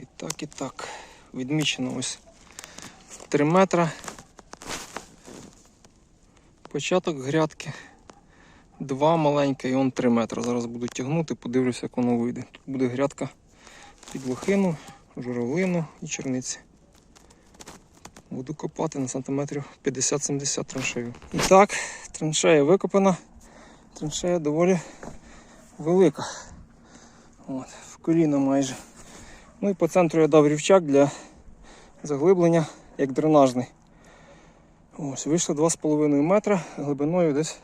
І так, і так. Відмічено ось 3 метра. Початок грядки. Два маленька і он 3 метри. Зараз буду тягнути, подивлюся, як воно вийде. Тут буде грядка під лохину, журавлину і черниці. Буду копати на сантиметрів 50-70 траншею. І так, траншея викопана. Траншея доволі велика. От, в коліно майже. Ну і по центру я дав рівчак для заглиблення як дренажний. Ось, вийшло 2,5 метра глибиною десь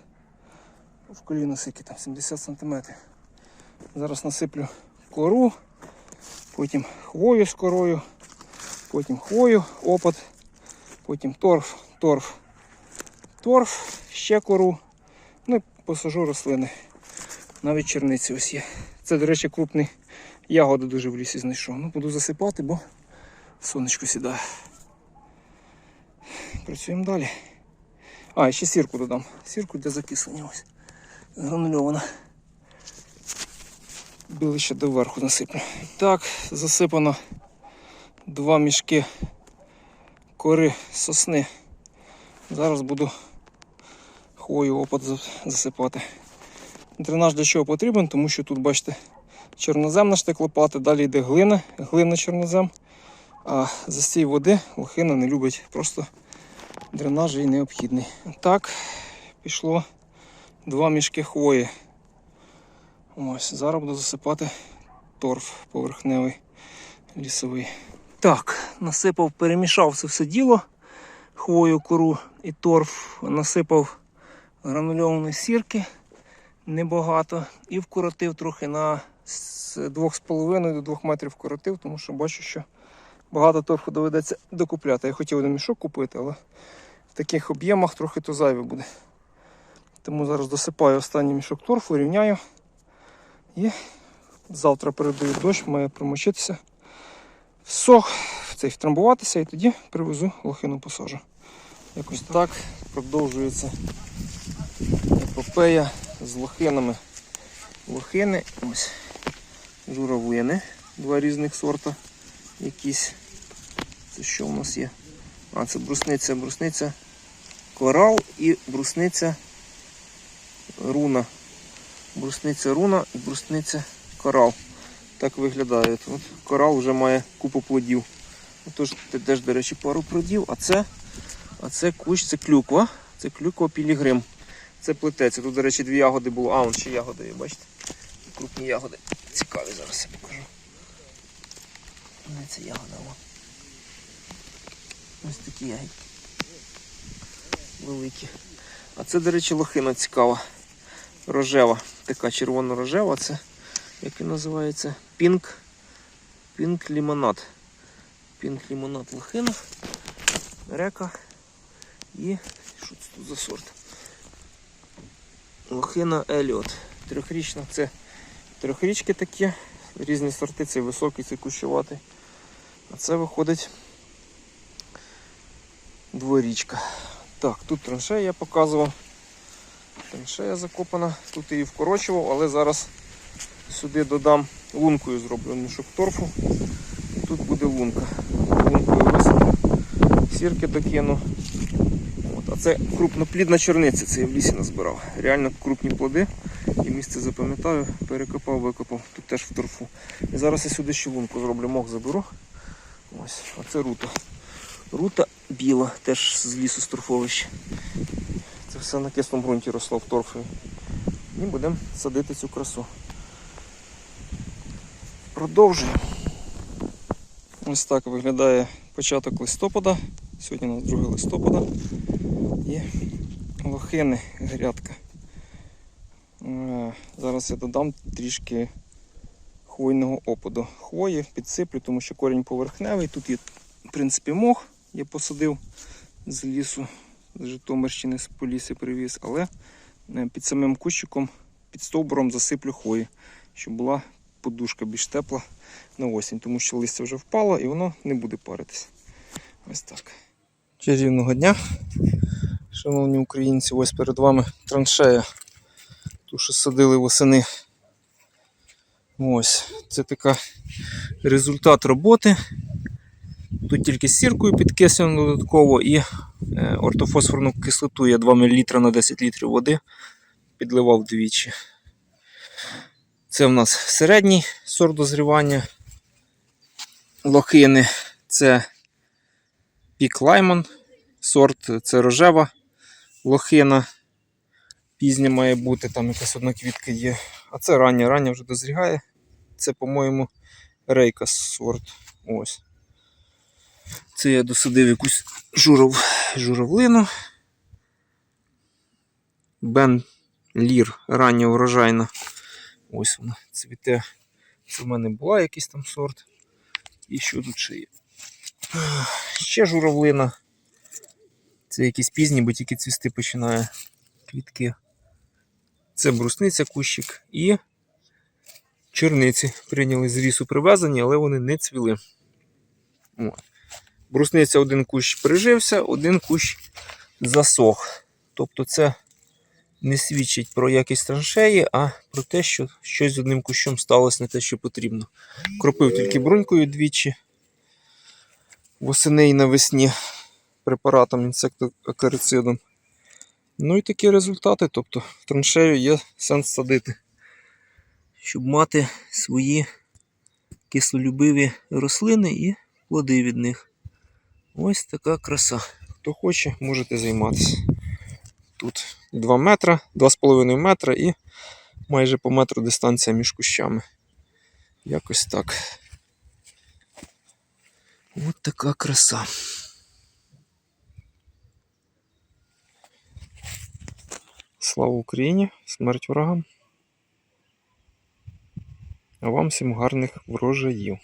в коліно скільки там 70 см. Зараз насиплю кору, потім хвою з корою, потім хвою, опад, потім торф, торф, торф, ще кору. Ну і посажу рослини. Навіть черниці ось є. Це, до речі, крупний ягоди дуже в лісі знайшов. Ну, буду засипати, бо сонечко сідає. Працюємо далі. А, ще сірку додам. Сірку для закислення ось. Гранульована. Били ще доверху насиплю. Так, засипано два мішки кори сосни. Зараз буду хвою опад засипати. Дренаж для чого потрібен, тому що тут, бачите, чорноземна штеклопата, далі йде глина, глина чорнозем. А застій води лохина не любить. Просто дренаж їй необхідний. Так, пішло два мішки хвої. Ось, зараз буду засипати торф поверхневий лісовий. Так, насипав, перемішав це все діло, хвою, кору і торф, насипав гранульованої сірки небагато і вкоротив трохи на з 2,5 до 2 метрів вкоротив, тому що бачу, що багато торфу доведеться докупляти. Я хотів один мішок купити, але в таких об'ємах трохи то зайве буде. Тому зараз досипаю останній мішок торфу, рівняю. І завтра передаю дощ, має промочитися. Всох, цей втрамбуватися і тоді привезу лохину посажу. Якось так продовжується епопея з лохинами. Лохини, ось журавлини, два різних сорта. Якісь. Це що у нас є? А, це брусниця, брусниця корал і брусниця руна. Брусниця руна і брусниця корал. Так виглядає. От корал вже має купу плодів. Отож, це теж, до речі, пару плодів, а це, а це кущ, це клюква. Це клюква пілігрим. Це плететься. Тут, до речі, дві ягоди було. А, вон ще ягоди, є, бачите? Крупні ягоди. Цікаві зараз я покажу. Не це ягода. Ось такі ягідки. Великі. А це, до речі, лохина цікава. Рожева. Така червоно-рожева. Це як він називається? Пінк. Пінк лімонад. Пінк лімонад лохина. Река. І що це тут за сорт? Лохина Еліот. Трьохрічна це трьохрічки такі, різні сорти, це високий, це кущуватий. А це виходить дворічка. Так, тут траншея я показував. Траншея закопана, тут її вкорочував, але зараз сюди додам лункою зроблю мішок торфу. Тут буде лунка. Лункою висиплю, сірки докину. От, а це крупноплідна чорниця, це я в лісі назбирав. Реально крупні плоди. І місце запам'ятаю, перекопав, викопав, тут теж в торфу. І зараз я сюди ще лунку зроблю, мох заберу. Ось, а рута. Рута біла, теж з лісу з торфовища. Це все на кислому ґрунті росло в торфі. І будемо садити цю красу. Продовжуємо. Ось так виглядає початок листопада. Сьогодні у нас 2 листопада. І лохини грядка. Е, Зараз я додам трішки хвойного опаду. Хвої підсиплю, тому що корінь поверхневий. Тут є, в принципі, мох. Я посадив з лісу, з Житомирщини, з поліси привіз, але е, під самим кущиком, під стовбуром засиплю хвої, щоб була подушка більш тепла на осінь, тому що листя вже впало і воно не буде паритись. Ось так. Чарівного дня, шановні українці, ось перед вами траншея. Ту, що садили восени Ось, це така результат роботи. Тут тільки з сіркою підкислено додатково і е, ортофосфорну кислоту я 2 мл на 10 літрів води підливав двічі. Це в нас середній сорт дозрівання лохини. Це пік лаймон. Сорт це рожева лохина. Пізня має бути, там якась одна квітка є. А це рання, рання вже дозрігає. Це, по-моєму, рейка сорт. Ось. Це я досадив якусь журов, журавлину. Бен Лір, рання урожайна. Ось вона цвіте. Це в мене була якийсь там сорт. І що тут ще є? Ще журавлина. Це якісь пізні, бо тільки цвісти починає квітки. Це брусниця кущик і черниці прийняли з лісу привезені, але вони не цвіли. О. Брусниця один кущ прижився, один кущ засох. Тобто це не свідчить про якість траншеї, а про те, що щось з одним кущом сталося не те, що потрібно. Кропив тільки брунькою двічі. Восени і навесні препаратом інсектоакарицидом. Ну і такі результати. Тобто в траншею є сенс садити, щоб мати свої кислолюбиві рослини і плоди від них. Ось така краса. Хто хоче, можете займатися. Тут 2 метра, 2,5 метра і майже по метру дистанція між кущами. Якось так. Ось така краса. Слава Україні! Смерть ворогам! А вам всім гарних врожаїв!